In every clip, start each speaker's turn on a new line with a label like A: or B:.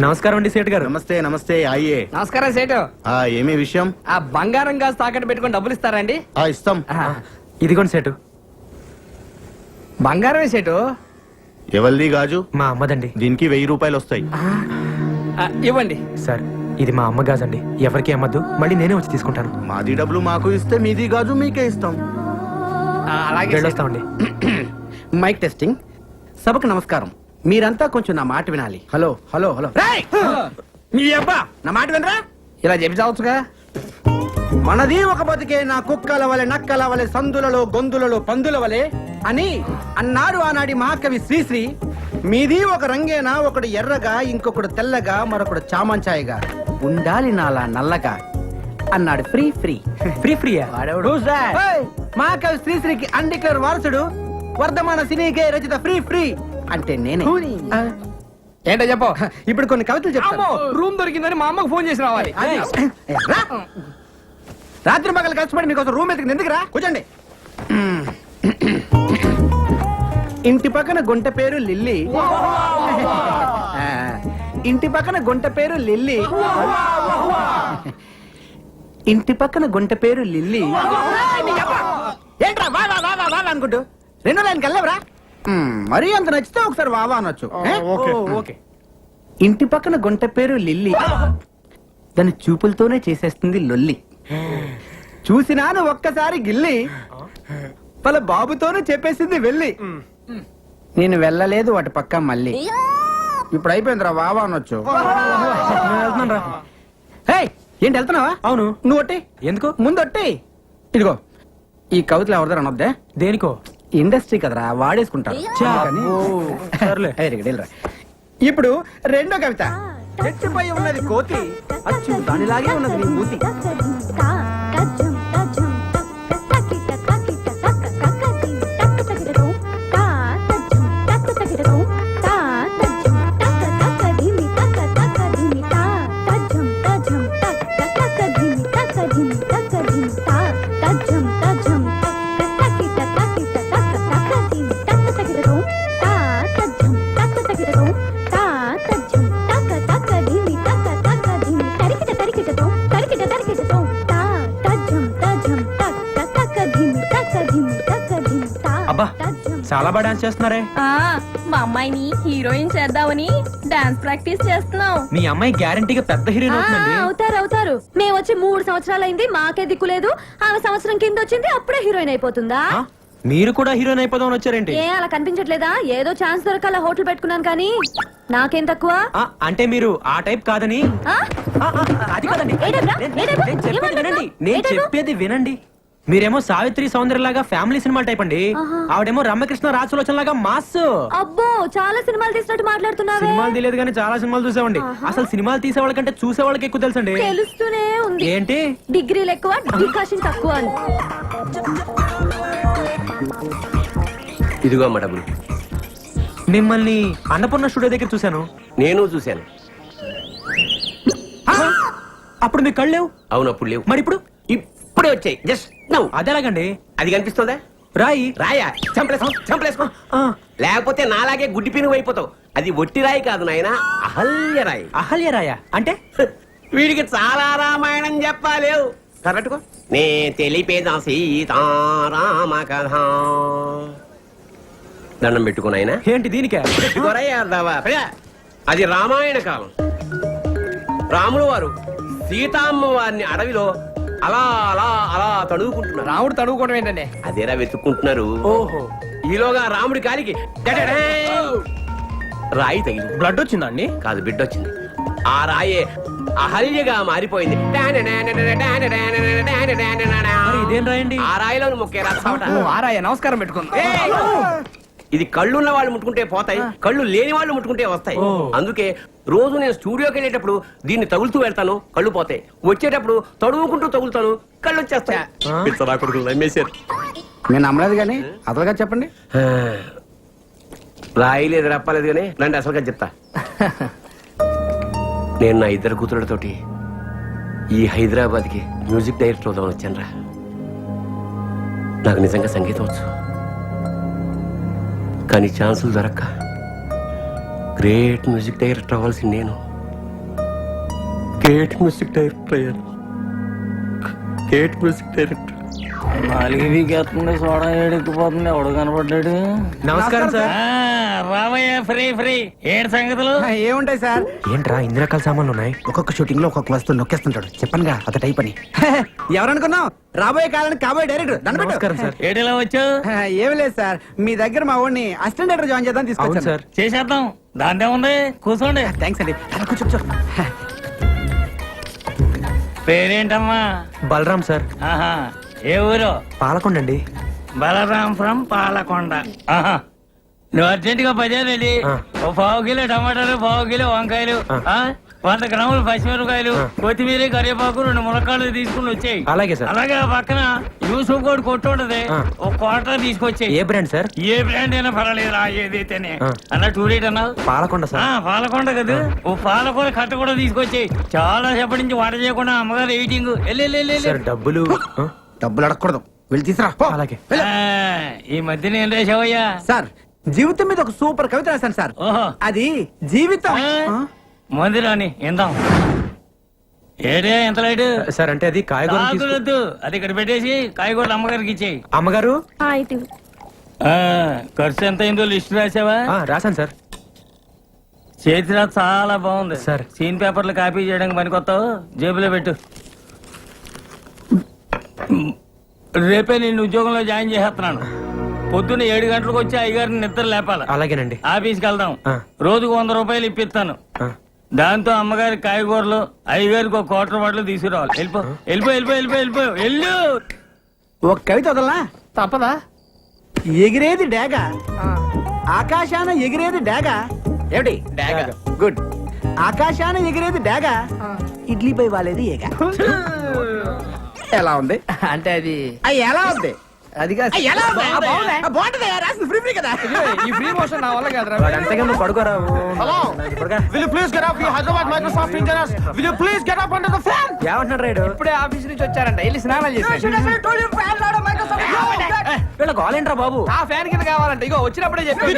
A: నమస్కారం అండి సేటు గారు.
B: నమస్తే నమస్తే అయ్యే
C: నమస్కారం సేటు.
B: ఆ ఏమి విషయం?
C: ఆ బంగారం గాజు తాకట్టు పెట్టుకొని డబ్బులు ఇస్తారా అండి
B: ఆ ఇస్తాం.
A: ఇదిగోండి సేటు.
C: బంగారమే సేటు?
B: ఎవరిది గాజు?
A: మా అమ్మదండి.
B: దీనికి వెయ్యి రూపాయలు వస్తాయి.
C: ఆ, ఇవ్వండి.
A: సార్ ఇది మా అమ్మ గాజండి. ఎవరికి అమ్మద్దు మళ్ళీ నేనే వచ్చి తీసుకుంటాను.
B: మాది డబ్బులు మాకు ఇస్తే మీది గాజు మీకే ఇస్తాం.
C: ఆ, అలాగే సేటు.
A: వెళ్ళొస్తామండి
D: మైక్ టెస్టింగ్ సభకు నమస్కారం. మీరంతా కొంచెం నా మాట వినాలి. Hello hello hello. రేయ్! మీ అబ్బా నా మాట వినరా?
C: ఇలా చెప్పి చావచ్చుగా?
D: మనది ఒక బతికే నా కుక్కల వలె నక్కల వలె సందులలో గొంతులలో పందుల వలె అని అన్నాడు ఆనాడి మహాకవి శ్రీశ్రీ. మీది ఒక రంగేనా ఒకడు ఎర్రగా ఇంకొకడు తెల్లగా మరొకడు చామంచాయగా. ఉండాలి నాలా నల్లగా అన్నాడు ఫ్రీ ఫ్రీ.
A: ఫ్రీ ఫ్రీయా?
D: Hey, మహాకవి శ్రీశ్రీకి అన్డిక్లేర్ వారసుడు వర్ధమాన సినీకే రచిత ఫ్రీ ఫ్రీ. అంటే నేనే. ఆ,
C: ఏంటో చెప్పు.
D: ఇప్పుడు కొన్ని కవితలు చెప్తాను.
C: అమ్మో రూమ్ దొరికిందని మా అమ్మకు ఫోన్ చేసి రావాలి.
D: రా. రాత్రి పగలు కష్టపడి మీకోసం రూమ్ ఎత్తుకుని ఎందుకురా కూర్చోండి. ఇంటి పక్కన గుంట పేరు లిల్లీ. ఆ, ఇంటి పక్కన గుంట పేరు లిల్లీ. ఇంటి పక్కన గుంట పేరు లిల్లీ. ఏంట్రా? వా వా వా వా వా అనుకుంటూ. రెండో లైన్కి వెళ్ళవరా? మరీ అంత నచ్చితే ఒకసారి వావా అనొచ్చు ఏ?
A: ఓకే
D: ఇంటి పక్కన గుంట పేరు లిల్లీ దాని చూపులతోనే చేసేస్తుంది లొల్లి చూసినాను ఒక్కసారి గిల్లి వాళ్ళ బాబుతోనే చెప్పేసింది వెళ్ళి నేను వెళ్ళలేదు వాటి పక్క మళ్ళీ ఇప్పుడు అయిపోయిందిరా వావా అనొచ్చు హే ఏంటి వెళ్తున్నావా
A: అవును
D: నువ్వు ఒట్టి
A: ఎందుకు
D: ముందు ఒట్టి ఇదిగో ఈ కవితలు ఎవరిదారు అనొద్దే
A: దేనికో
D: ఇండస్ట్రీ కదరా వాడేసుకుంటారు.
A: సర్లే.
D: ఏయ్, రా. ఇప్పుడు రెండో కవిత. చెట్టుపై ఉన్నది కోతి అచ్చు దానిలాగే ఉన్నది నీ మూతి
A: బాగా డాన్స్ చేస్తున్నారే?
E: ఆ మా అమ్మాయిని హీరోయిన్ చేద్దామని డాన్స్ ప్రాక్టీస్ చేస్తున్నాం.
A: మీ అమ్మాయి గ్యారంటీగా పెద్ద హీరోయిన్
E: ఆ,
A: అవుతుందండి.
E: అవుతారు అవుతారు. మేము వచ్చి మూడు సంవత్సరాలైంది మాకే దిక్కు లేదు. ఆమె సంవత్సరం కింద వచ్చింది అప్పుడే హీరోయిన్ అయిపోతుందా?
A: ఆ? మీరు కూడా హీరోయిన్ అయిపోదామని వచ్చారేంటి?
E: ఏ అలా కనిపించట్లేదా? ఏదో ఛాన్స్ దొరకాల హోటల్ పెట్టుకున్నాను కానీ నాకేం తక్కువ?
A: ఆ, అంటే మీరు ఆ టైప్ కాదని?
E: ఆ?
A: ఆ, ఆ, అది కాదండి? నేను- చెప్పేది
E: ఏమంటున్నావ్?
A: వినండి. నేను? చెప్పేది వినండి. మీరేమో సావిత్రి సౌందర్య లాగా ఫ్యామిలీ సినిమా టైప్ అండి. ఆవిడేమో రమ్యకృష్ణ రాసులోచన లాగా మాస్.
E: అబ్బో చాలా సినిమాలు తీసినట్టు మాట్లాడుతున్నావే.
A: సినిమాలు తెలియదు కానీ చాలా సినిమాలు చూసామండి అసలు సినిమాలు తీసే వాళ్ళకంటే చూసే వాళ్ళకి ఎక్కువ తెలుసండి.
E: తెలుస్తూనే ఉంది.
A: ఏంటి?
E: డిగ్రీలు ఎక్కువ డికాషన్ తక్కువ
F: ఇదిగో అమ్మ డబ్బులు.
A: మిమ్మల్ని అన్నపూర్ణ స్టూడియో దగ్గర చూశాను.
F: నేను చూశాను.
A: అప్పుడు మీకు కళ్ళు లేవు?
F: అవును అప్పుడు లేవు.
A: మరి ఇప్పుడు?
F: ఇప్పుడే వచ్చాయి. జస్ట్
A: అదెలాగండి
F: అది కనిపిస్తుందా?
A: రాయి.
F: రాయా? చంపలేసుకో చంపలేసుకో. లేకపోతే నాలాగే గుడ్డి పినుగు అయిపోతావు. అది ఒట్టి రాయి కాదు నాయన అహల్య రాయి.
A: అహల్య రాయా? అంటే?
F: వీడికి చాలా రామాయణం చెప్పాలేవు కరెక్ట్కో నే తెలిపేదా సీతారామ కథ. దండం పెట్టుకుని ఆయన
A: ఏంటి దీనికే?
F: అది రామాయణ కాలం. రాములు వారు సీతామ్మ వారిని అడవిలో అలా అలా అలా తడువుకుంటున్నారు
C: రాముడు తడువుకోవడం ఏంటండి
F: అదేరా వెతుక్కుంటున్నారు
A: ఓహో
F: ఈలోగా రాముడి కాలికి డడడే రాయి తగిలింది
C: బ్లడ్ వచ్చిందండి
F: కాదు బిడ్డ వచ్చింది ఆ రాయే అహల్యగా మారిపోయింది
A: మరి ఇదేం రాయండి
F: ఆ రాయిలో ముక్కే రాసావట
C: ఓ, ఆరాయ నమస్కారం పెట్టుకుంది
F: ఇది కళ్ళున్న వాళ్ళు ముట్టుకుంటే పోతాయి కళ్ళు లేని వాళ్ళు ముట్టుకుంటే వస్తాయి. అందుకే రోజు నేను స్టూడియోకి వెళ్ళేటప్పుడు దీన్ని తగులుతూ వెళ్తాను కళ్ళు పోతాయి. వచ్చేటప్పుడు తడువుకుంటూ తగులుతాను కళ్ళు వచ్చేస్తాయి.
A: ఆ?
F: పిచ్చరా కొడుకులు నమ్మేశారు.
D: నేను నమ్మలేదు కానీ అదలుగా చెప్పండి.
F: రాయలేదు రప్పలేదు కానీ రండి అసలుగా చెప్తా. నేను నా ఇద్దరు కూతురులతోటి ఈ హైదరాబాద్కి మ్యూజిక్ డైరెక్టర్ అవుదామని వచ్చాను నాకు నిజంగా సంగీతం వచ్చు. కానీ ఛాన్సులు దొరక్క. గ్రేట్ మ్యూజిక్ డైరెక్టర్ అవ్వాల్సింది నేను. గ్రేట్ మ్యూజిక్ డైరెక్టర్ అయ్యాను. Great music director.
G: నాలుగు వీకేస్తుంది సోడా ఏడెక్కిపోతుంది ఎవడు కనపడ్డాడు?
A: నమస్కారం సార్.
G: ఆ, రావయ్య ఫ్రీ ఫ్రీ. ఏడు సంగతులు?
D: ఏముంటాయి సార్?
A: ఏంట్రా ఇన్ని రకాల సామాన్లు ఉన్నాయి?
D: ఒక్కొక్క షూటింగ్లో ఒక్కొక్క వస్తువు నొక్కేస్తుంటాడు. చెప్పనుగా అత టైప్ అని. ఎవరనుకున్నావు? రాబోయే కాలానికి కాబోయే డైరెక్టర్
A: నమస్కారం సార్.
G: ఏడిలా వచ్చావు?
D: ఏమి లేదు సార్. మీ దగ్గర మా వాడిని అసిస్టెంట్ డైరెక్టర్ జాయిన్ చేద్దాం తీసుకొచ్చాను.
A: సార్.
G: చేసేద్దాం. దాందే ఉంది కూర్చోండి.
D: థ్యాంక్స్ అండి. అలా కూర్చో కూర్చో.
G: పేరేంటమ్మా?
A: బలరాం సార్.
G: ఆహా. ఏ ఊరు
A: పాలకొండ అండి
G: బలరాం ఫ్రం పాలకొండ. ఆహా. నువ్వు అర్జెంట్గా బజార్ వెళ్ళి. ఓ పావు కిలో టమాటాలు పావు కిలో వంకాయలు వంద గ్రాములు పచ్చిమిరపకాయలు కొత్తిమీర కరివేపాకు రెండు మునక్కాళ్ళు తీసుకుని వచ్చాయి.
A: అలాగే సార్.
G: అలాగే పక్కన యూసుఫ్ కోడ్ కొట్టు ఉంటది. ఒక క్వార్టర్ తీసుకొచ్చాయి.
A: ఏ బ్రాండ్ సార్?
G: ఏ బ్రాండ్ అయినా పర్వాలేదు ఏదైతేనే. అన్న టూ రేట్ అన్నావు?
A: పాలకొండ సార్.
G: పాలకొండ కదా. ఓ పాలకొండ కట్ట కూడా తీసుకొచ్చాయి. చాలా సేపటి నుంచి వంట చేయకుండా అమ్మగారు ఎయిటింగ్
A: సార్ డబ్బులు?
D: డబ్బులు అడగకూడదు వెళ్ళి తీసురా. పో.
A: అలాగే.
G: ఈ మధ్యన ఏం రాసావయ్యా
D: సార్ జీవితం మీద ఒక సూపర్ కవిత రాశాను సార్.
G: ఓహో.
D: అది జీవితం.
G: ఆ? మందిరాని ఇందాం ఏడే ఎంత లైట్?
A: సార్ అంటే అది కాయగూరలు తీసుకు
G: అది ఇక్కడ పెట్టేసి కాయగూరలు అమ్మగారికి ఇచ్చేయి.
A: అమ్మగారు?
E: ఆ, ఇటు
G: ఆ, ఖర్చు ఎంత అయిందో లిస్ట్ రాసావా
A: ఆ, రాశాను సార్.
G: చేతిలో చాలా బాగుంది.
A: సార్.
G: సీన్ పేపర్లు కాపీ చేయడానికి పనికొత్తావు జేబులో పెట్టు. రేపే నేను ఉద్యోగంలో జాయిన్ చేసేస్తున్నాను. పొద్దున్న ఏడు గంటలకు వచ్చి అయ్యగారిని నిద్ర లేపాల.
A: అలాగేనండి.
G: ఆఫీస్కి వెళ్దాం. రోజుకు వంద రూపాయలు ఇప్పిస్తాను. దాంతో అమ్మగారి కాయగూరలు అయ్యగారికి ఒక క్వార్టర్ బాటిల్ తీసుకురావాలి. వెళ్ళిపో వెళ్ళిపో వెళ్ళిపో వెళ్ళిపో వెళ్ళిపో. వెళ్ళు!
D: ఒక కవిత వదలనా?
C: తప్పదా?
D: ఎగిరేది డేగ. ఆకాశాన ఎగిరేది డేగ. ఏమిటి?
C: డాగా.
D: గుడ్. ఆకాశాన ఎగిరేది డేగ. ఇడ్లీ పై వాలేది ఏగ. ఎలా ఉంది?
C: అంటే అది
D: ఎలా ఉంది?
C: అది కాదు.
D: అయ్యి ఎలా ఉంది?
C: ఆ, బాగుంది.
D: ఆ, బాగుంటుంది. రాసింది ఫ్రీ ఫ్రీ కదా.
C: ఇదిగో, ఈ ఫ్రీ మోషన్ నా వల్ల కాదురా.
A: వాడు అంతగా నువ్వు పడుకోరా?
B: Hello will you please get up you Hyderabad Microsoft engineers will you please get up under the fan
A: ఏమంటున్నాడు రైడు
C: ఇప్పుడే ఆఫీస్ నుంచి వచ్చారంట. వెళ్ళి స్నానం చేసి
A: వీళ్ళ గోలేంట్రా బాబు?
C: ఆ ఫ్యాన్ కింద కావాలంట. ఇగో వచ్చినప్పుడే చెప్పి.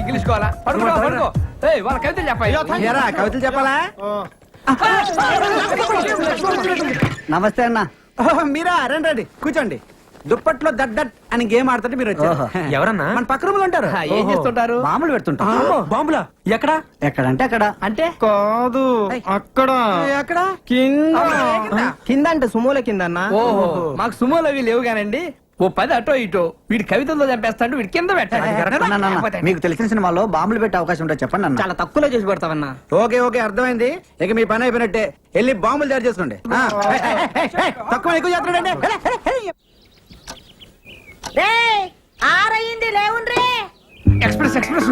C: ఇంగ్లీష్ కావాలా పడుకో పడుకో. ఏయ్ వాళ్ళ కవితలు
D: చెప్పాలా. నమస్తే అన్న. మీరా? రండి రండి. కూర్చోండి. దుప్పట్లో దట్ దట్ అని గేమ్ ఆడుతుంటే మీరు వచ్చారు.
A: ఎవరన్నా?
D: మన పక్క రూమ్లో ఉంటారు.
C: ఏం చేస్తుంటారు?
D: మామూలు పెడుతుంటాం
A: బాంబులా? ఎక్కడా?
D: ఎక్కడంటే అక్కడ.
C: అంటే?
D: కాదు
C: అక్కడ.
D: అక్కడ
C: కింద. కింద? అంటే సుమోల కింద అన్న? ఓహో. మాకు సుమోలు అవి లేవు కానండి. ఓ పది అటో ఇటో. వీడి కవితలతో చంపేస్తాడు వీడి కింద పెట్టాలి
D: మీకు తెలిసిన సినిమాలో బాంబులు పెట్టే అవకాశం ఉంటే చెప్పండి అన్న.
C: చాలా తక్కువలో చేసి పెడతావన్నా.
D: ఓకే ఓకే అర్థమైంది. ఇక మీ పని అయిపోయినట్టే. వెళ్ళి బాంబులు తయారు చేసుకోండి. తక్కువ ఎక్కువ చేస్తున్నాడండి.
E: ఆరయింది లేవుండ్రే.
C: Express express.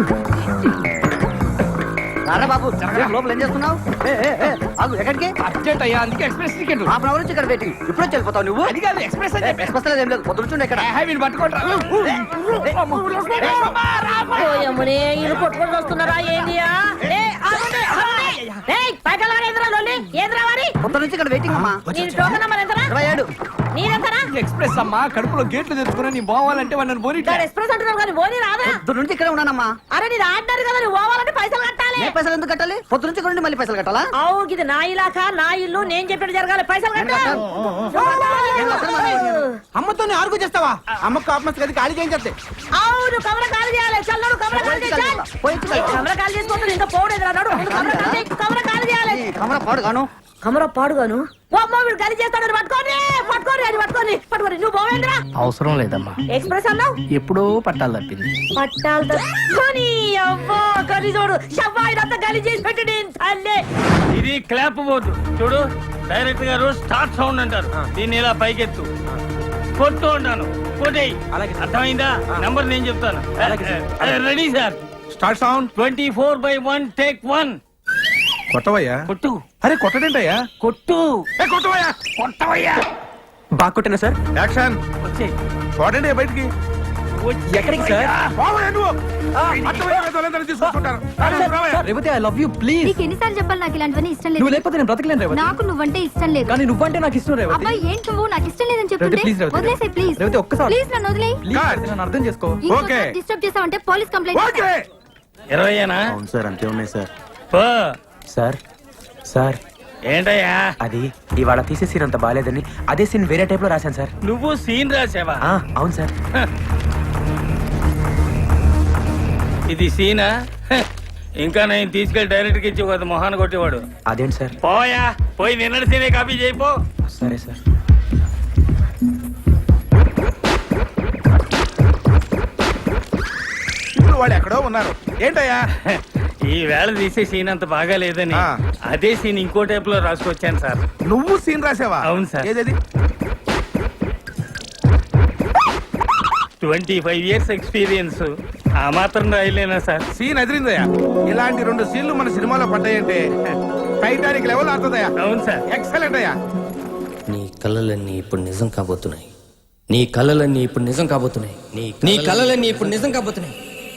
D: రారా బాబు రేపు లోపల ఏం చేస్తున్నావు? ఏ, ఏ, ఏ, ఆగు, ఎక్కడికి?
C: అర్జెంట్ అయ్యా అందుకే ఎక్స్ప్రెస్ టికెట్
D: హాఫ్ అవర్ నుంచి ఇక్కడ వెయిటింగ్. ఇప్పుడు వచ్చి వెళ్ళిపోతావు నువ్వు?
C: అది కాదు ఎక్స్ప్రెస్ అని చెప్పి
D: ఎక్స్ప్రెస్ లేదు ఏం లేదు. పొద్దుంచుండే ఇక్కడ.
C: వీళ్ళు
E: ఓయమ్మనే కొట్టుకొని వస్తున్నారా ఏందియా ఏ, ఆగండి, ఆగండి. ఏయ్, పైకి వెళ్ళగానే ఎదురా లొల్లి? ఎదురా
D: పొద్దు నుంచి ఇక్కడ వెయిటింగ్ అమ్మా.
E: నీ టోకెన్ నెంబర్ ఎంతరా?
D: ఇరవై ఏడు.
E: నీదెంతరా?
C: ఎక్స్ప్రెస్ అమ్మా కడుపులో గేట్లు తెచ్చుకుని నీ పోవాలంటే వాళ్ళని పోనీ
E: దాని ఎక్స్ప్రెస్ అంటున్నారు కానీ పోనీ రాదా?
D: పొద్దు నుంచి ఇక్కడే ఉన్నానమ్మా.
E: అరే నీది ఆర్డర్ కదా నువ్వు పోవాలంటే పైసలు కట్టాలి.
D: ఏ పైసలు ఎందుకు కట్టాలి? పొద్దు నుంచి ఇక్కడ మళ్ళీ పైసలు కట్టాలా?
E: అవు ఇది నా ఇలాకా నా ఇల్లు నేను చెప్పినట్టు జరగాలి. పైసలు కట్టు.
D: అమ్మతో ఆర్గు చేస్తావా? అమ్మ కాపమస్ గది ఖాళీ చేయించే
E: అవును కమర కాలు చేయాలి. చల్లడు కమర కాలు చేయాలి
D: పోయి
E: కమర కాలు చేసుకోవద్దు ఇంకా పోవడేది అన్నాడు ముందు కమర కాలు చేయి, కమర చేయాలి
D: కమరా పాడు గాను
E: కమర పాడుగాను? అమ్మ వీడు గలి చేస్తాడు అది పట్టుకోని పట్టుకోని నువ్వు పోవేంద్రా?
C: అవసరం లేదమ్మా.
E: ఎక్స్ప్రెస్ అన్నావు?
C: ఎప్పుడో పట్టాలు తప్పింది.
E: పట్టాలు అవ్వా గలి చూడు షవ్వాయినంతా గలి చేసి పెట్టి నేను తల్లే.
G: ఇది క్లాప్ బోర్డు చూడు డైరెక్ట్ గారు స్టార్ట్ సౌండ్ అంటారు. దీన్ని ఇలా పైకెత్తు. కొట్టు అంటాను. కొట్టేయి.
A: అలాగే.
G: అర్థమైందా? నంబర్ నేను చెప్తాను. Ready sir.
B: Start sound.
G: Twenty four by one take one.
B: కొట్టవయ్యా?
G: కొట్టు.
B: అరే కొట్టడేంటయ్యా?
G: కొట్టు.
B: ఏ కొట్టవయ్యా?
G: కొట్టవయ్యా.
A: బాగా కొట్టినా సార్?
B: యాక్షన్.
G: వచ్చే.
B: చూడండి బయటికి.
A: ఎక్కడికి సార్?
B: పోవయ్యా నువ్వు. అర్థమయ్యే వాళ్ళందరినీ తీసుకొస్తుంటారు. రావయ్యా, రావయ్యా.
A: Revathi I love you please
H: నీకు ఎన్నిసార్లు చెప్పాలి నాకు ఇలాంటివన్నీ? ఇష్టం
A: నువ్వు
H: లేదు
A: లేకపోతే నేను బ్రతకలేను రేవతి.
H: నాకు నువ్వంటే ఇష్టం లేదు.
A: కానీ నువ్వంటే నాకు ఇష్టం రేవతి.
H: అబ్బాయి ఏంటి నువ్వు? నాకు ఇష్టం లేదని చెప్తుంటే?
A: రేవతి, please, రేవతి.
H: వదిలేసే ప్లీజ్
A: రేవతి, ఒక్కసారి.
H: ప్లీజ్ నన్ను వదిలేయ్
A: ప్లీజ్ రేవతి, నన్ను అర్థం చేసుకో.
B: ఓకే.
H: డిస్టర్బ్ చేసావంటే పోలీస్ కంప్లైంట్
B: ఓకే
G: ఇరవైనా
B: అవును సార్ అంతే ఉన్నాయి సార్.
G: పో.
A: Sir sir.
G: ఏంటయ్యా?
A: అది ఇవాళ తీసే సీన్ అంత బాగాలేదని అదే సీన్ వేరే టైప్లో రాశాను సార్.
G: నువ్వు సీన్ రాసావా?
A: ఆ, అవును సార్.
G: ఇది సీనా హ, ఇంకా నేను తీసుకెళ్ళి డైరెక్ట్కి ఇచ్చి ఒక మొహాన్ని కొట్టేవాడు.
A: అదేంటి సార్?
G: పోయా పోయి నిన్నటి సీనే కాపీ చేయిపో
A: సరే సార్.
B: ఇప్పుడు వాళ్ళు ఎక్కడో ఉన్నారు. ఏంటయ్యా?
G: ఈ వేళ తీసే సీన్ అంత బాగా లేదని
B: ఆ.
G: అదే సీన్ ఇంకో టైప్లో రాసుకొచ్చాను సార్.
B: నువ్వు సీన్ రాసావా?
G: అవును సార్.
B: ఏదది?
G: ట్వంటీ ఫైవ్ ఇయర్స్ ఎక్స్పీరియన్స్ ఆ మాత్రం రాయలేనా సార్?
B: సీన్ అదిరిందయ్యా ఇలాంటి రెండు సీన్లు మన సినిమాలో పడ్డాయంటే టైటానిక్ లెవెల్ ఆడుతుందయ్యా.
G: అవును సార్.
B: ఎక్సలెంట్ అయ్యా.
I: నీ కలలన్నీ ఇప్పుడు నిజం కాబోతున్నాయి. నీ కలలన్నీ ఇప్పుడు నిజం కాబోతున్నాయి. నీ నీ కలలన్నీ ఇప్పుడు నిజం కాబోతున్నాయి.